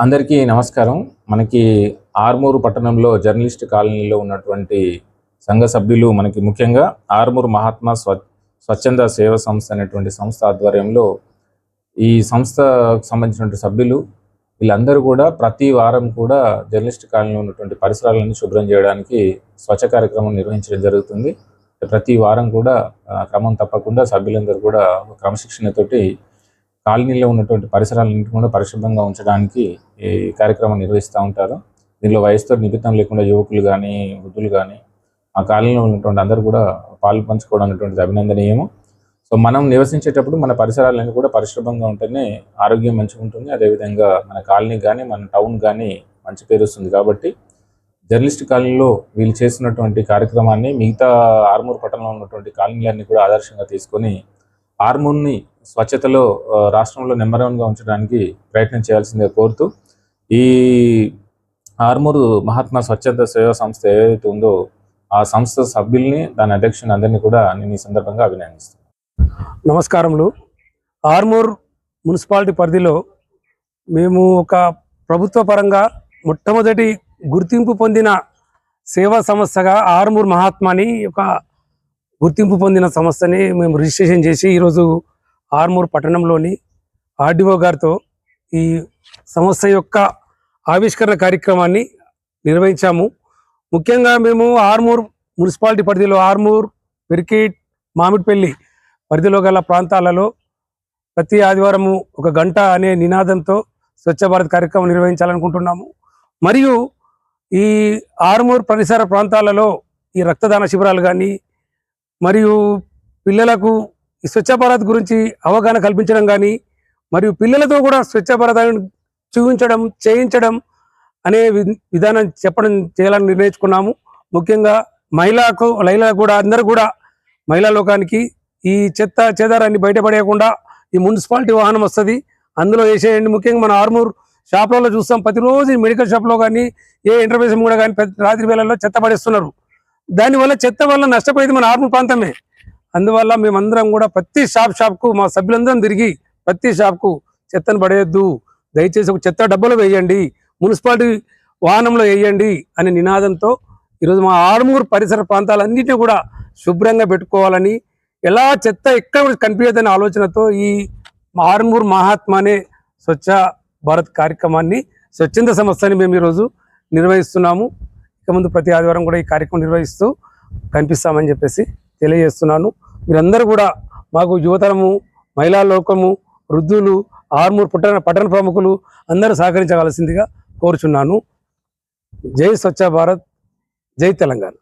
అందరికీ నమస్కారం. మనకి ఆర్మూరు పట్టణంలో జర్నలిస్ట్ కాలనీలో ఉన్నటువంటి సంఘ సభ్యులు మనకి ముఖ్యంగా ఆర్మూరు మహాత్మా స్వ స్వచ్ఛంద సేవ సంస్థ అనేటువంటి సంస్థ ఆధ్వర్యంలో ఈ సంస్థకు సంబంధించినటువంటి సభ్యులు వీళ్ళందరూ కూడా ప్రతి వారం కూడా జర్నలిస్ట్ కాలనీలో ఉన్నటువంటి పరిసరాలను శుభ్రం చేయడానికి స్వచ్ఛ కార్యక్రమం నిర్వహించడం జరుగుతుంది. ప్రతి వారం కూడా క్రమం తప్పకుండా సభ్యులందరూ కూడా క్రమశిక్షణతోటి కాలనీలో ఉన్నటువంటి పరిసరాలన్నింటి కూడా పరిశుభ్రంగా ఉంచడానికి ఈ కార్యక్రమం నిర్వహిస్తూ ఉంటారు. దీనిలో వయసుతో నిమిత్తం లేకుండా యువకులు కానీ వృద్ధులు కానీ ఆ కాలనీలో ఉన్నటువంటి అందరూ కూడా పాలు పంచుకోవడం అనేటువంటిది అభినందనీయము. సో మనం నివసించేటప్పుడు మన పరిసరాలన్నీ కూడా పరిశుభ్రంగా ఉంటేనే ఆరోగ్యం మంచిగా ఉంటుంది. అదేవిధంగా మన కాలనీ కానీ మన టౌన్ కానీ మంచి పేరు వస్తుంది. కాబట్టి జర్నలిస్ట్ కాలనీలో వీళ్ళు చేస్తున్నటువంటి కార్యక్రమాన్ని మిగతా ఆర్మూర్ పట్టణంలో ఉన్నటువంటి కాలనీలన్నీ కూడా ఆదర్శంగా తీసుకొని ఆర్మూర్ని స్వచ్ఛతలో రాష్ట్రంలో నెంబర్ వన్గా ఉంచడానికి ప్రయత్నం చేయాల్సిందిగా కోరుతూ ఈ ఆర్మూరు మహాత్మా స్వచ్ఛత సేవా సంస్థ ఏదైతే ఉందో ఆ సంస్థ సభ్యుల్ని దాని అధ్యక్షుని అందరినీ కూడా నేను ఈ సందర్భంగా అభినందిస్తున్నాను. నమస్కారములు. ఆర్మూర్ మున్సిపాలిటీ పరిధిలో మేము ఒక ప్రభుత్వ పరంగా మొట్టమొదటి గుర్తింపు పొందిన సేవా సంస్థగా ఆర్మూర్ మహాత్మాని ఒక గుర్తింపు పొందిన సంస్థని మేము రిజిస్ట్రేషన్ చేసి ఈరోజు ఆర్మూర్ పట్టణంలోని ఆర్డీఓ గారితో ఈ సంస్థ యొక్క ఆవిష్కరణ కార్యక్రమాన్ని నిర్వహించాము. ముఖ్యంగా మేము ఆర్మూర్ మున్సిపాలిటీ పరిధిలో ఆర్మూర్ పెరికిట్ మామిడిపల్లి పరిధిలో గల ప్రాంతాలలో ప్రతి ఆదివారము ఒక గంట అనే నినాదంతో స్వచ్ఛ భారత్ కార్యక్రమం నిర్వహించాలనుకుంటున్నాము. మరియు ఈ ఆర్మూర్ పరిసర ప్రాంతాలలో ఈ రక్తదాన శిబిరాలు కానీ మరియు పిల్లలకు ఈ స్వచ్ఛ భారత్ గురించి అవగాహన కల్పించడం కానీ మరియు పిల్లలతో కూడా స్వచ్ఛ భారత్ చూపించడం చేయించడం అనే విధానం చెప్పడం చేయాలని నిర్ణయించుకున్నాము. ముఖ్యంగా మహిళకు లైలా కూడా అందరూ కూడా మహిళా లోకానికి ఈ చెత్త చెదారాన్ని బయటపడేయకుండా ఈ మున్సిపాలిటీ వాహనం వస్తుంది. అందులో వేసేయండి. ముఖ్యంగా మన ఆర్మూర్ షాప్లలో చూస్తాం. ప్రతిరోజు ఈ మెడికల్ షాప్లో కానీ ఏ ఇంటర్వ్యూస్ కూడా కానీ రాత్రి వేళల్లో చెత్త పడేస్తున్నారు. దానివల్ల చెత్త వల్ల నష్టపోయేది మన ఆర్మూర్ ప్రాంతమే. అందువల్ల మేమందరం కూడా ప్రతి షాప్ షాప్కు మా సభ్యులందరం తిరిగి ప్రతి షాప్కు చెత్తను పడేయద్దు. దయచేసి ఒక చెత్త డబ్బులు వేయండి మున్సిపాలిటీ వాహనంలో వేయండి అనే నినాదంతో ఈరోజు మా ఆరుమూరు పరిసర ప్రాంతాలన్నింటినీ కూడా శుభ్రంగా పెట్టుకోవాలని ఎలా చెత్త ఎక్కడ కూడా కనిపించదనే ఆలోచనతో ఈ ఆరుమూరు మహాత్మానే స్వచ్ఛ భారత్ కార్యక్రమాన్ని స్వచ్ఛంద సంస్థని మేము ఈరోజు నిర్వహిస్తున్నాము. ఇక ముందు ప్రతి ఆదివారం కూడా ఈ కార్యక్రమం నిర్వహిస్తూ కనిపిస్తామని చెప్పేసి తెలియజేస్తున్నాను. మీరందరూ కూడా మాకు యువతరము మహిళా లోకము వృద్ధులు ఆర్మూర్ పట్టణ పట్టణ ప్రముఖులు అందరూ సహకరించవలసిందిగా కోరుచున్నాను. జై స్వచ్ఛ భారత్ జై తెలంగాణ.